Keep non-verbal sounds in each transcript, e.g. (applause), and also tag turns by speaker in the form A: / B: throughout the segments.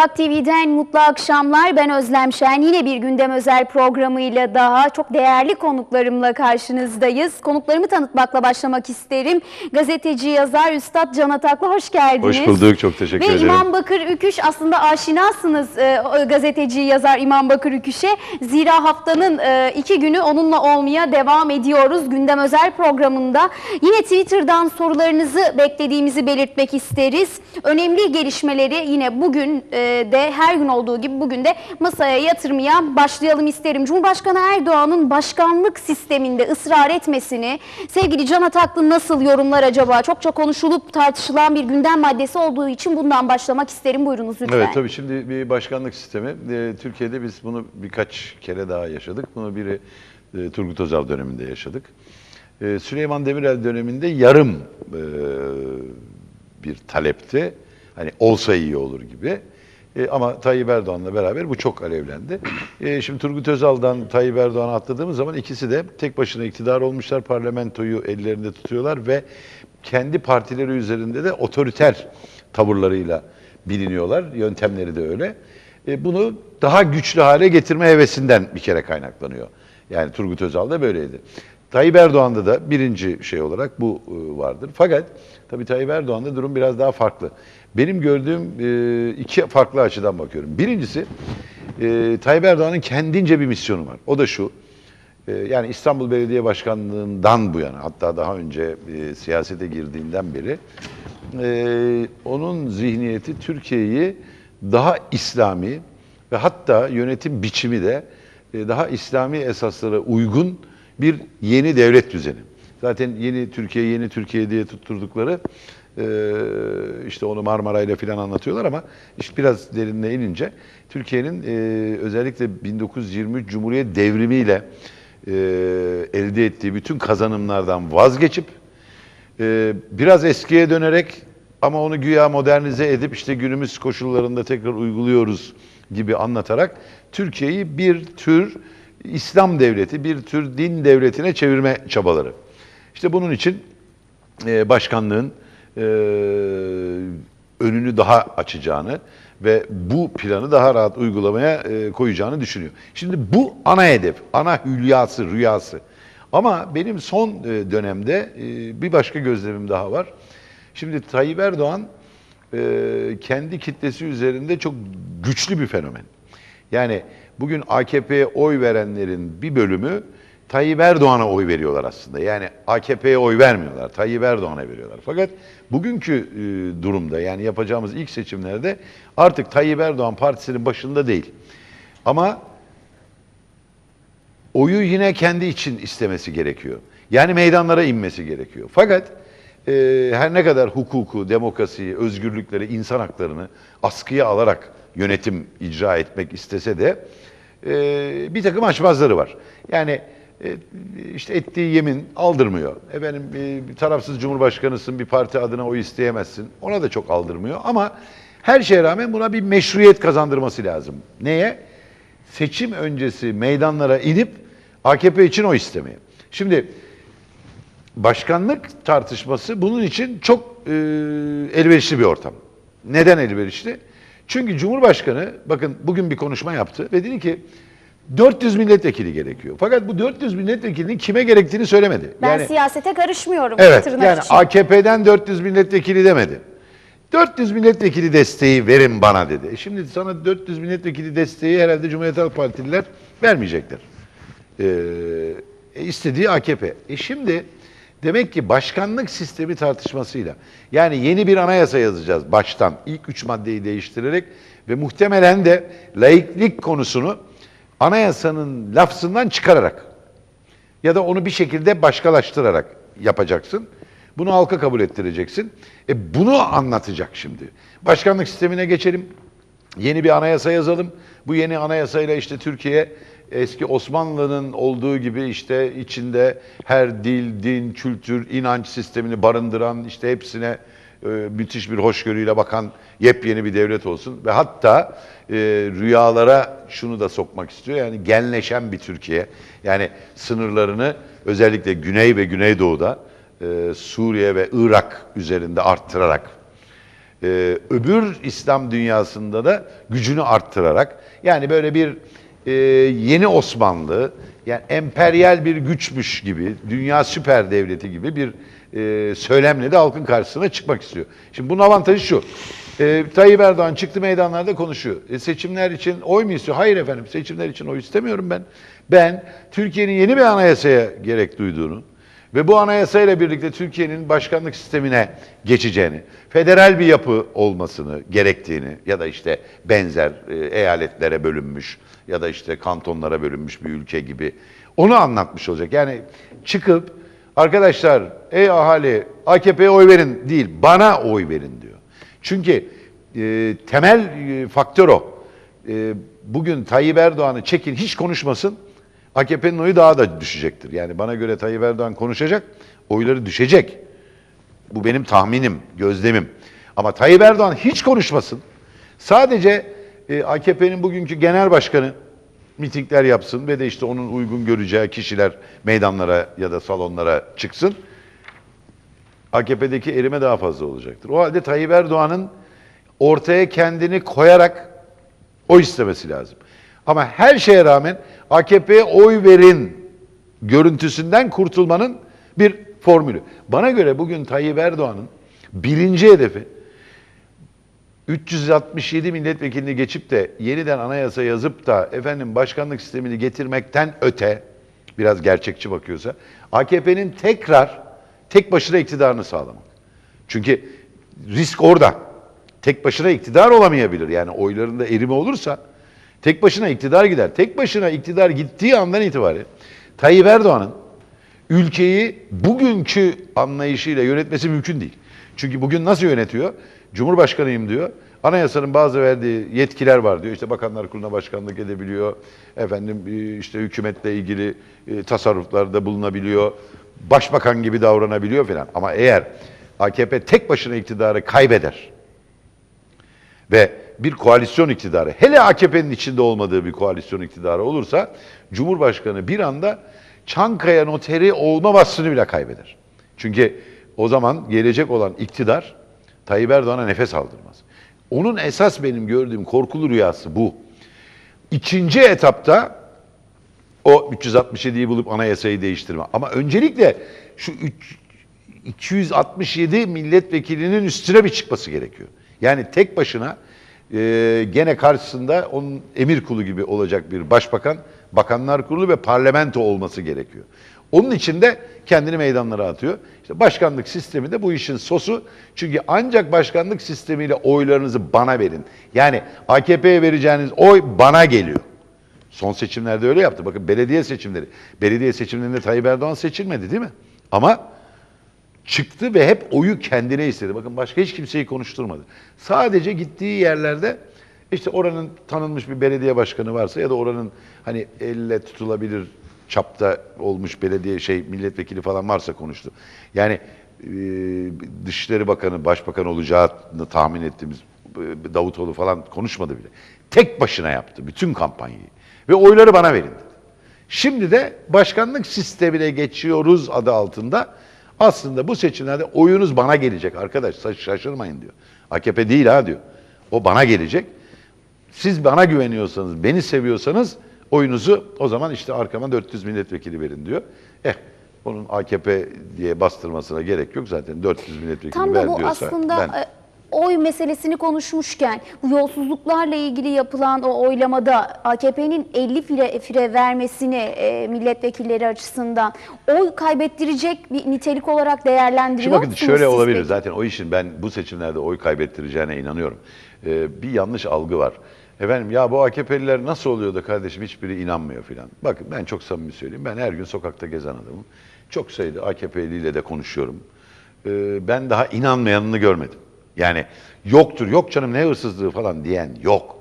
A: Sokak TV'den mutlu akşamlar. Ben Özlem Şen. Yine bir gündem özel programıyla daha çok değerli konuklarımla karşınızdayız. Konuklarımı tanıtmakla başlamak isterim. Gazeteci, yazar Üstad Can Ataklı hoş geldiniz.
B: Hoş bulduk, çok teşekkür
A: Ve
B: ederim.
A: İmam Bakır Üküş aslında aşinasınız e, gazeteci, yazar İmam Bakır Üküş'e. Zira haftanın e, iki günü onunla olmaya devam ediyoruz. Gündem özel programında. Yine Twitter'dan sorularınızı beklediğimizi belirtmek isteriz. Önemli gelişmeleri yine bugün e, de her gün olduğu gibi bugün de masaya yatırmaya başlayalım isterim. Cumhurbaşkanı Erdoğan'ın başkanlık sisteminde ısrar etmesini sevgili Can Ataklı nasıl yorumlar acaba? Çokça konuşulup tartışılan bir gündem maddesi olduğu için bundan başlamak isterim. Buyurunuz lütfen.
B: Evet tabii şimdi bir başkanlık sistemi. e, Türkiye'de biz bunu birkaç kere daha yaşadık. Bunu biri e, Turgut Özal döneminde yaşadık. E, Süleyman Demirel döneminde yarım bir talepti. Hani olsa iyi olur gibi. E, ama Tayyip Erdoğan'la beraber bu çok alevlendi. E, şimdi Turgut Özal'dan Tayyip Erdoğan'a atladığımız zaman ikisi de tek başına iktidar olmuşlar. Parlamentoyu ellerinde tutuyorlar ve kendi partileri üzerinde de otoriter tavırlarıyla biliniyorlar. Yöntemleri de öyle. E, bunu daha güçlü hale getirme hevesinden bir kere kaynaklanıyor. Yani Turgut Özal da böyleydi. Tayyip Erdoğan'da da birinci şey olarak bu e, vardır. Fakat tabii Tayyip Erdoğan'da durum biraz daha farklı. Benim gördüğüm e, iki farklı açıdan bakıyorum. Birincisi e, Tayyip Erdoğan'ın kendince bir misyonu var. O da şu. e, Yani İstanbul Belediye Başkanlığı'ndan bu yana hatta daha önce siyasete girdiğinden beri onun zihniyeti Türkiye'yi daha İslami ve hatta yönetim biçimi de daha İslami esaslara uygun bir yeni devlet düzeni. Zaten yeni Türkiye, yeni Türkiye diye tutturdukları e, işte onu Marmara ile falan anlatıyorlar ama işte biraz derinine inince Türkiye'nin e, özellikle 1923 Cumhuriyet devrimiyle e, elde ettiği bütün kazanımlardan vazgeçip ee, biraz eskiye dönerek ama onu güya modernize edip işte günümüz koşullarında tekrar uyguluyoruz gibi anlatarak Türkiye'yi bir tür İslam devleti, bir tür din devletine çevirme çabaları. İşte bunun için e, başkanlığın e, önünü daha açacağını ve bu planı daha rahat uygulamaya e, koyacağını düşünüyor. Şimdi bu ana hedef, ana hülyası, rüyası. Ama benim son e, dönemde e, bir başka gözlemim daha var. Şimdi Tayyip Erdoğan e, kendi kitlesi üzerinde çok güçlü bir fenomen. Yani bugün AKP'ye oy verenlerin bir bölümü Tayyip Erdoğan'a oy veriyorlar aslında. Yani AKP'ye oy vermiyorlar, Tayyip Erdoğan'a veriyorlar. Fakat bugünkü e, durumda yani yapacağımız ilk seçimlerde artık Tayyip Erdoğan partisinin başında değil. Ama oyu yine kendi için istemesi gerekiyor. Yani meydanlara inmesi gerekiyor. Fakat e, her ne kadar hukuku, demokrasiyi, özgürlükleri, insan haklarını askıya alarak yönetim icra etmek istese de e, bir takım açmazları var. Yani işte ettiği yemin aldırmıyor. Efendim e, bir tarafsız cumhurbaşkanısın, bir parti adına oy isteyemezsin. Ona da çok aldırmıyor. Ama her şeye rağmen buna bir meşruiyet kazandırması lazım. Neye? seçim öncesi meydanlara inip AKP için o istemeye. Şimdi başkanlık tartışması bunun için çok e, elverişli bir ortam. Neden elverişli? Çünkü Cumhurbaşkanı bakın bugün bir konuşma yaptı ve dedi ki 400 milletvekili gerekiyor. Fakat bu 400 milletvekilinin kime gerektiğini söylemedi.
A: Ben
B: yani
A: siyasete karışmıyorum.
B: Evet yani
A: için.
B: AKP'den 400 milletvekili demedi. 400 milletvekili desteği verin bana dedi. E Şimdi sana 400 milletvekili desteği herhalde Cumhuriyet Halk Partililer vermeyecekler. Ee, e, istediği AKP. E şimdi demek ki başkanlık sistemi tartışmasıyla yani yeni bir anayasa yazacağız baştan ilk üç maddeyi değiştirerek ve muhtemelen de laiklik konusunu anayasanın lafzından çıkararak ya da onu bir şekilde başkalaştırarak yapacaksın. Bunu halka kabul ettireceksin. E bunu anlatacak şimdi. Başkanlık sistemine geçelim. Yeni bir anayasa yazalım. Bu yeni anayasayla işte Türkiye eski Osmanlı'nın olduğu gibi işte içinde her dil, din, kültür, inanç sistemini barındıran işte hepsine müthiş bir hoşgörüyle bakan yepyeni bir devlet olsun. Ve hatta e, rüyalara şunu da sokmak istiyor. Yani genleşen bir Türkiye. Yani sınırlarını özellikle Güney ve Güneydoğu'da e, Suriye ve Irak üzerinde arttırarak Ee, öbür İslam dünyasında da gücünü arttırarak yani böyle bir e, yeni Osmanlı yani emperyal bir güçmüş gibi dünya süper devleti gibi bir e, söylemle de halkın karşısına çıkmak istiyor. Şimdi bunun avantajı şu. E, Tayyip Erdoğan çıktı meydanlarda konuşuyor. E, seçimler için oy mu istiyor? Hayır efendim seçimler için oy istemiyorum ben. Ben Türkiye'nin yeni bir anayasaya gerek duyduğunu ve bu anayasayla birlikte Türkiye'nin başkanlık sistemine geçeceğini, federal bir yapı olmasını gerektiğini ya da işte benzer e, eyaletlere bölünmüş ya da işte kantonlara bölünmüş bir ülke gibi onu anlatmış olacak. Yani çıkıp arkadaşlar ey ahali AKP'ye oy verin değil bana oy verin diyor. Çünkü e, temel e, faktör o. E, bugün Tayyip Erdoğan'ı çekin hiç konuşmasın. AKP'nin oyu daha da düşecektir. Yani bana göre Tayyip Erdoğan konuşacak, oyları düşecek. Bu benim tahminim, gözlemim. Ama Tayyip Erdoğan hiç konuşmasın. Sadece e, AKP'nin bugünkü genel başkanı mitingler yapsın ve de işte onun uygun göreceği kişiler meydanlara ya da salonlara çıksın. AKP'deki erime daha fazla olacaktır. O halde Tayyip Erdoğan'ın ortaya kendini koyarak o istemesi lazım. Ama her şeye rağmen AKP'ye oy verin görüntüsünden kurtulmanın bir formülü. Bana göre bugün Tayyip Erdoğan'ın birinci hedefi 367 milletvekilini geçip de yeniden anayasa yazıp da efendim başkanlık sistemini getirmekten öte biraz gerçekçi bakıyorsa AKP'nin tekrar tek başına iktidarını sağlamak. Çünkü risk orada. Tek başına iktidar olamayabilir. Yani oylarında erime olursa tek başına iktidar gider. Tek başına iktidar gittiği andan itibaren Tayyip Erdoğan'ın ülkeyi bugünkü anlayışıyla yönetmesi mümkün değil. Çünkü bugün nasıl yönetiyor? Cumhurbaşkanıyım diyor. Anayasanın bazı verdiği yetkiler var diyor. İşte bakanlar kuruluna başkanlık edebiliyor. Efendim e, işte hükümetle ilgili e, tasarruflarda bulunabiliyor. Başbakan gibi davranabiliyor falan. Ama eğer AKP tek başına iktidarı kaybeder ve bir koalisyon iktidarı, hele AKP'nin içinde olmadığı bir koalisyon iktidarı olursa Cumhurbaşkanı bir anda Çankaya noteri olma vasfını bile kaybeder. Çünkü o zaman gelecek olan iktidar Tayyip Erdoğan'a nefes aldırmaz. Onun esas benim gördüğüm korkulu rüyası bu. İkinci etapta o 367'yi bulup anayasayı değiştirme. Ama öncelikle şu üç- 267 milletvekilinin üstüne bir çıkması gerekiyor. Yani tek başına e, gene karşısında onun emir kulu gibi olacak bir başbakan, bakanlar kurulu ve parlamento olması gerekiyor. Onun için de kendini meydanlara atıyor. İşte başkanlık sistemi de bu işin sosu. Çünkü ancak başkanlık sistemiyle oylarınızı bana verin. Yani AKP'ye vereceğiniz oy bana geliyor. Son seçimlerde öyle yaptı. Bakın belediye seçimleri. Belediye seçimlerinde Tayyip Erdoğan seçilmedi değil mi? Ama çıktı ve hep oyu kendine istedi. Bakın başka hiç kimseyi konuşturmadı. Sadece gittiği yerlerde işte oranın tanınmış bir belediye başkanı varsa ya da oranın hani elle tutulabilir çapta olmuş belediye şey milletvekili falan varsa konuştu. Yani e, Dışişleri Bakanı, Başbakan olacağını tahmin ettiğimiz e, Davutoğlu falan konuşmadı bile. Tek başına yaptı bütün kampanyayı. Ve oyları bana verin dedi. Şimdi de başkanlık sistemine geçiyoruz adı altında. Aslında bu seçimlerde oyunuz bana gelecek arkadaş şaş- şaşırmayın diyor. AKP değil ha diyor. O bana gelecek. Siz bana güveniyorsanız, beni seviyorsanız oyunuzu o zaman işte arkama 400 milletvekili verin diyor. Eh onun AKP diye bastırmasına gerek yok zaten 400 milletvekili
A: Tam
B: ver
A: da bu
B: diyorsa
A: aslında
B: ben
A: e, oy meselesini konuşmuşken bu yolsuzluklarla ilgili yapılan o oylamada AKP'nin 50 fire, fire vermesini e, milletvekilleri açısından oy kaybettirecek bir nitelik olarak değerlendiriyor
B: Şimdi bakın şöyle olabilir
A: peki?
B: zaten o işin ben bu seçimlerde oy kaybettireceğine inanıyorum. Ee, bir yanlış algı var. Efendim ya bu AKP'liler nasıl oluyor da kardeşim hiçbiri inanmıyor filan. Bakın ben çok samimi söyleyeyim. Ben her gün sokakta gezen adamım. Çok sayıda AKP'liyle de konuşuyorum. Ee, ben daha inanmayanını görmedim. Yani yoktur, yok canım ne hırsızlığı falan diyen yok.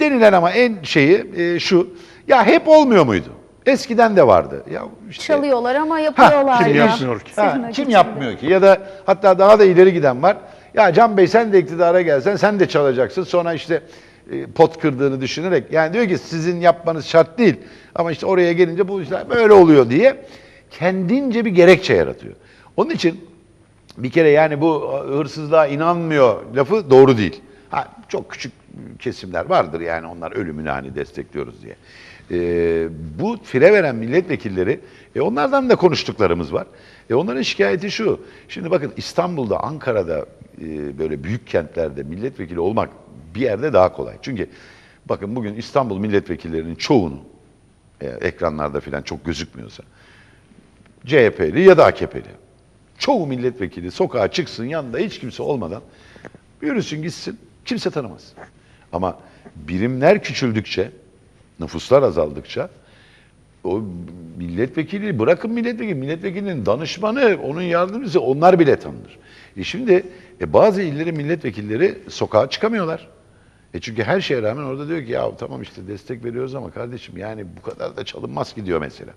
B: Denilen ama en şeyi e, şu. Ya hep olmuyor muydu? Eskiden de vardı. Ya işte
A: Çalıyorlar ama yapıyorlar
B: kim
A: ya.
B: yapmıyor ki? Ha, kim
A: içinde.
B: yapmıyor ki? Ya da hatta daha da ileri giden var. Ya Can Bey sen de iktidara gelsen sen de çalacaksın. Sonra işte pot kırdığını düşünerek yani diyor ki sizin yapmanız şart değil. Ama işte oraya gelince bu işler böyle oluyor diye kendince bir gerekçe yaratıyor. Onun için bir kere yani bu hırsızlığa inanmıyor lafı doğru değil. Ha, çok küçük kesimler vardır yani onlar ölümünü hani destekliyoruz diye. Ee, bu fire veren milletvekilleri, e, onlardan da konuştuklarımız var. E, onların şikayeti şu, şimdi bakın İstanbul'da, Ankara'da e, böyle büyük kentlerde milletvekili olmak bir yerde daha kolay. Çünkü bakın bugün İstanbul milletvekillerinin çoğunu, e, ekranlarda falan çok gözükmüyorsa, CHP'li ya da AKP'li. Çoğu milletvekili sokağa çıksın yanında hiç kimse olmadan yürüsün gitsin kimse tanımaz. Ama birimler küçüldükçe, nüfuslar azaldıkça o milletvekili bırakın milletvekili, milletvekilinin danışmanı, onun yardımcısı onlar bile tanınır. E şimdi e bazı illerin milletvekilleri sokağa çıkamıyorlar. E çünkü her şeye rağmen orada diyor ki ya tamam işte destek veriyoruz ama kardeşim yani bu kadar da çalınmaz ki diyor mesela.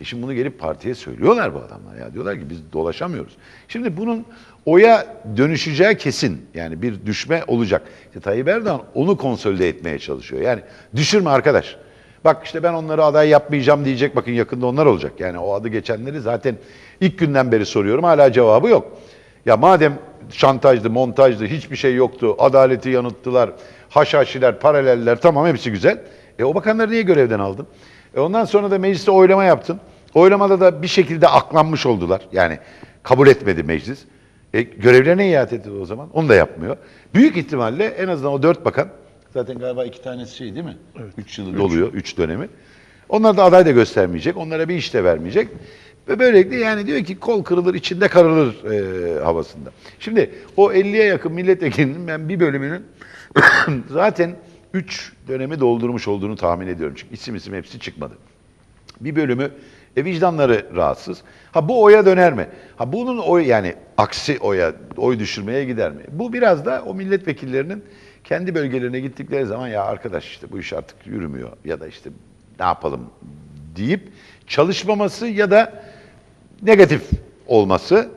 B: E şimdi bunu gelip partiye söylüyorlar bu adamlar ya. Diyorlar ki biz dolaşamıyoruz. Şimdi bunun oya dönüşeceği kesin. Yani bir düşme olacak. İşte Tayyip Erdoğan onu konsolide etmeye çalışıyor. Yani düşürme arkadaş. Bak işte ben onları aday yapmayacağım diyecek. Bakın yakında onlar olacak. Yani o adı geçenleri zaten ilk günden beri soruyorum. Hala cevabı yok. Ya madem şantajdı, montajdı, hiçbir şey yoktu, adaleti yanıttılar, haşhaşiler, paraleller tamam hepsi güzel. E o bakanları niye görevden aldın? E ondan sonra da mecliste oylama yaptın. Oylamada da bir şekilde aklanmış oldular. Yani kabul etmedi meclis. E görevlerine iade etti o zaman. Onu da yapmıyor. Büyük ihtimalle en azından o dört bakan, zaten galiba iki tanesi şey değil mi? Üç yılı doluyor, üç dönemi. Onlar da aday da göstermeyecek, onlara bir iş de vermeyecek. Ve böylelikle yani diyor ki kol kırılır içinde karılır e, havasında. Şimdi o 50'ye yakın milletvekilinin ben bir bölümünün (coughs) zaten 3 dönemi doldurmuş olduğunu tahmin ediyorum. Çünkü isim isim hepsi çıkmadı. Bir bölümü e, vicdanları rahatsız. Ha bu oya döner mi? Ha bunun oy yani aksi oya oy düşürmeye gider mi? Bu biraz da o milletvekillerinin kendi bölgelerine gittikleri zaman ya arkadaş işte bu iş artık yürümüyor ya da işte ne yapalım deyip çalışmaması ya da negatif olması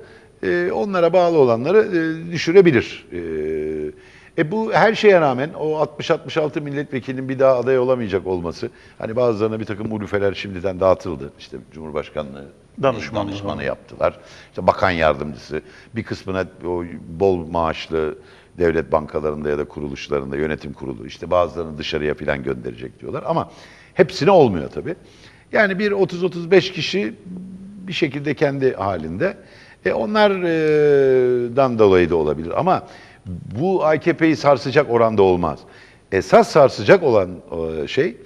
B: e, onlara bağlı olanları e, düşürebilir. E, e bu her şeye rağmen o 60-66 milletvekilinin bir daha aday olamayacak olması, hani bazılarına bir takım ulufeler şimdiden dağıtıldı. İşte Cumhurbaşkanlığı
C: Danışmanlığı.
B: danışmanı yaptılar. İşte bakan yardımcısı, bir kısmına o bol maaşlı devlet bankalarında ya da kuruluşlarında yönetim kurulu, işte bazılarını dışarıya falan gönderecek diyorlar. Ama hepsine olmuyor tabii. Yani bir 30-35 kişi bir şekilde kendi halinde. E onlardan dolayı da olabilir ama bu AKP'yi sarsacak oranda olmaz. Esas sarsacak olan e, şey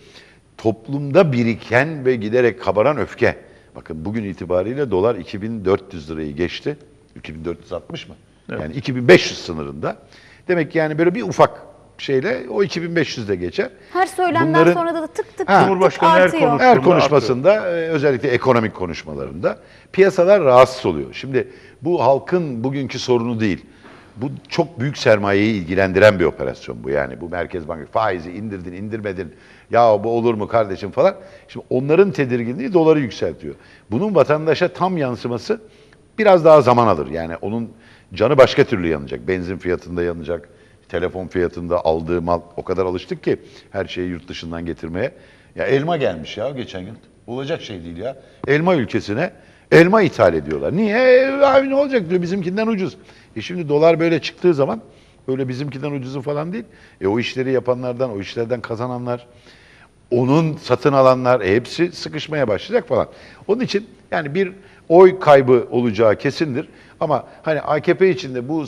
B: toplumda biriken ve giderek kabaran öfke. Bakın bugün itibariyle dolar 2400 lirayı geçti. 2460 mı? Yani 2500 sınırında. Demek ki yani böyle bir ufak şeyle o 2500 de geçer.
A: Her söylemden
B: Bunların-
A: sonra da tık tık
B: Ha.
A: tık
C: Cumhurbaşkanı her
A: artıyor.
C: konuş-
B: Her konuşmasında e, özellikle ekonomik konuşmalarında piyasalar rahatsız oluyor. Şimdi bu halkın bugünkü sorunu değil. Bu çok büyük sermayeyi ilgilendiren bir operasyon bu. Yani bu Merkez Bankası faizi indirdin, indirmedin. Ya bu olur mu kardeşim falan. Şimdi onların tedirginliği doları yükseltiyor. Bunun vatandaşa tam yansıması biraz daha zaman alır. Yani onun canı başka türlü yanacak. Benzin fiyatında yanacak. Telefon fiyatında aldığı mal o kadar alıştık ki her şeyi yurt dışından getirmeye. Ya elma gelmiş ya geçen gün. Olacak şey değil ya. Elma ülkesine elma ithal ediyorlar. Niye? E, abi ne olacak diyor bizimkinden ucuz. E şimdi dolar böyle çıktığı zaman öyle bizimkinden ucuzu falan değil. E o işleri yapanlardan, o işlerden kazananlar, onun satın alanlar e, hepsi sıkışmaya başlayacak falan. Onun için yani bir oy kaybı olacağı kesindir. Ama hani AKP içinde bu